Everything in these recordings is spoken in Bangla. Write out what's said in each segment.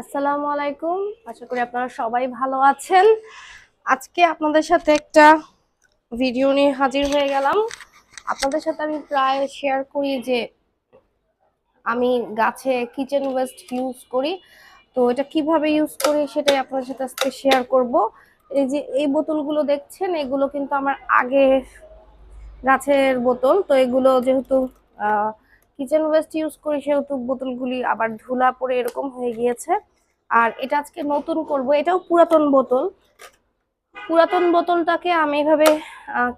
আসসালামু আলাইকুম। আশা করি আপনারা সবাই ভালো আছেন। আজকে আপনাদের সাথে একটা ভিডিও নিয়ে হাজির হয়ে গেলাম। আপনাদের সাথে আমি প্রায় শেয়ার করি যে আমি গাছে কিচেন ওয়েস্ট ইউজ করি। তো এটা কীভাবে ইউজ করি সেটাই আপনাদের সাথে আজকে শেয়ার করব। এই যে এই বোতলগুলো দেখছেন, এগুলো কিন্তু আমার আগে গাছের বোতল। তো এগুলো যেহেতু কিচেন ওয়েস্ট ইউজ করি সেহেতু বোতলগুলি আবার ধুলা পরে এরকম হয়ে গিয়েছে। আর এটা আজকে নতুন করব, এটাও পুরাতন বোতল। পুরাতন বোতলটাকে আমি এভাবে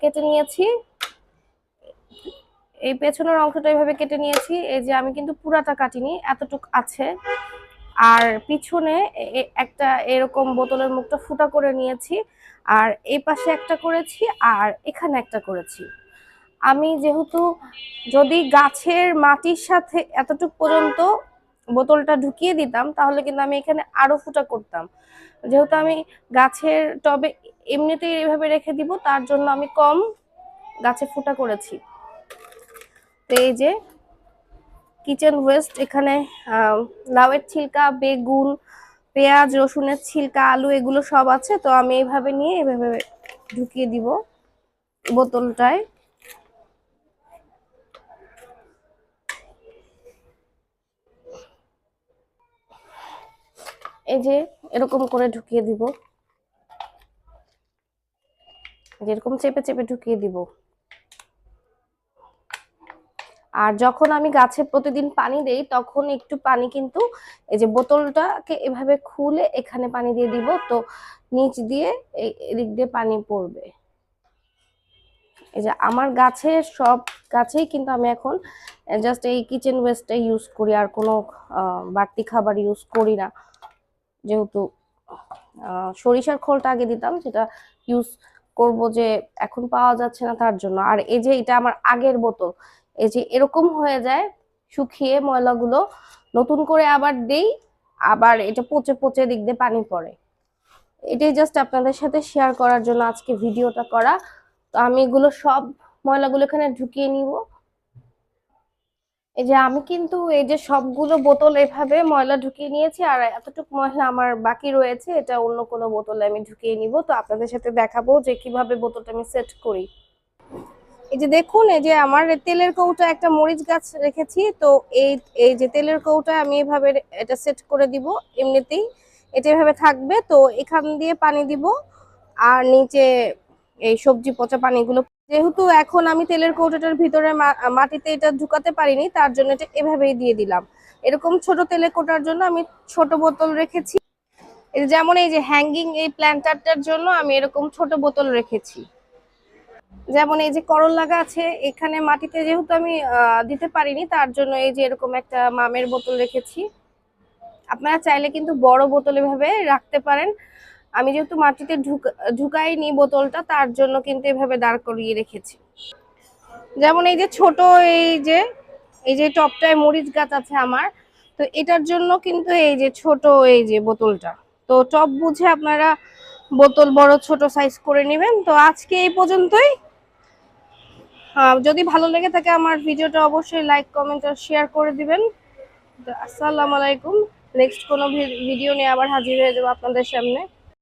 কেটে নিয়েছি। এই পেছনের অংশটা এভাবে কেটে নিয়েছি, এই যে আমি কিন্তু পুরাটা কাটিনি, এতটুক আছে। আর পিছনে একটা এরকম বোতলের মুখটা ফুটা করে নিয়েছি, আর এই পাশে একটা করেছি, আর এখানে একটা করেছি। আমি যেহেতু যদি গাছের মাটির সাথে এতটুক পর্যন্ত বোতলটা ঢুকিয়ে দিতাম, তাহলে কিন্তু আমি এখানে আরও ফুটা করতাম। যেহেতু আমি গাছের টবে এমনিতেই এইভাবে রেখে দিব, তার জন্য আমি কম গাছে ফুটা করেছি। তো এই যে কিচেন ওয়েস্ট, এখানে লাউয়ের ছিলকা, বেগুন, পেঁয়াজ, রসুনের ছিলকা, আলু, এগুলো সব আছে। তো আমি এইভাবে নিয়ে এভাবে ঢুকিয়ে দিব বোতলটায়। এই যে এরকম করে ঢুকিয়ে দিব। যেরকম চেপে চেপে ঢুকিয়ে দিব। আর যখন আমি গাছে প্রতিদিন পানি দেই, তখন একটু পানি কিন্তু এই যে বোতলটাকে এভাবে খুলে এখানে পানি দিয়ে দিব। তো নিচ দিয়ে এদিক দিয়ে পানি পড়বে। এই যে আমার গাছের সব গাছেই কিন্তু আমি এখন জাস্ট এই কিচেন ওয়েস্টটা ইউজ করি। আর কোনো বাড়তি খাবার ইউজ করি না। যেহেতু সরিষার খোলটা আগে দিতাম, সেটা ইউজ করব যে এখন পাওয়া যাচ্ছে না তার জন্য। আর এই যে এটা আমার আগের বোতল, এই যে এরকম হয়ে যায়, শুকিয়ে ময়লাগুলো নতুন করে আবার দেই, আবার এটা পচে পচে দিক দিয়ে পানি পড়ে। এটাই জাস্ট আপনাদের সাথে শেয়ার করার জন্য আজকে ভিডিওটা করা। তো আমি এগুলো সব ময়লাগুলো এখানে ঢুকিয়ে নিব। এই যে আমি কিন্তু এই যে সবগুলো বোতল এভাবে ময়লা ঢুকিয়ে নিয়েছি, আর এতটুকু ময়লা আমার বাকি রয়েছে, এটা অন্য কোনো বোতলে আমি ঢুকিয়ে নিব। তো আপনাদের সাথে দেখাবো যে কীভাবে বোতলটা আমি সেট করি। এই যে দেখুন, এই যে আমার তেলের কৌটা একটা মরিচ গাছ রেখেছি, তো এই এই যে তেলের কৌটা আমি এভাবে এটা সেট করে দিব এমনিতেই। এটা এভাবে থাকবে, তো এখান দিয়ে পানি দিব, আর নিচে এই সবজি পচা পানিগুলো যেহেতু এখন আমি তেলের কৌটাটার ভিতরে মাটিতে এটা ঢুকাতে পারিনি, তার জন্য এটা এভাবেই দিয়ে দিলাম। এরকম ছোট তেলের কৌটার জন্য আমি ছোট বোতল রেখেছি। যেমন এই যে হ্যাঙ্গিং এই প্ল্যান্টারটার জন্য আমি এরকম ছোট বোতল রেখেছি। যেমন এই যে করলা আছে, এখানে মাটিতে যেহেতু আমি দিতে পারিনি, তার জন্য এই যে এরকম একটা মামের বোতল রেখেছি। আপনারা চাইলে কিন্তু বড় বোতল এভাবে রাখতে পারেন। আমি যেহেতু মাটিতে ঢুক- ঢুকাইনি বোতলটা, তার জন্য কিন্তু এভাবে দাঁড় করিয়ে রেখেছি। যেমন এই যে ছোট এই যে এই যে টপটায় মরিচ গাছ আছে আমার, তো এটার জন্য কিন্তু এই যে ছোট এই যে বোতলটা। তো টপ বুঝে আপনারা বোতল বড়, ছোট সাইজ করে নেবেন। তো আজকে এই পর্যন্তই। যদি ভালো লেগে থাকে আমার ভিডিওটা অবশ্যই লাইক কমেন্ট আর শেয়ার করে দিবেন। আসসালামু আলাইকুম। নেক্সট কোনো ভিডিও নিয়ে আবার হাজির হয়ে যাব আপনাদের সামনে।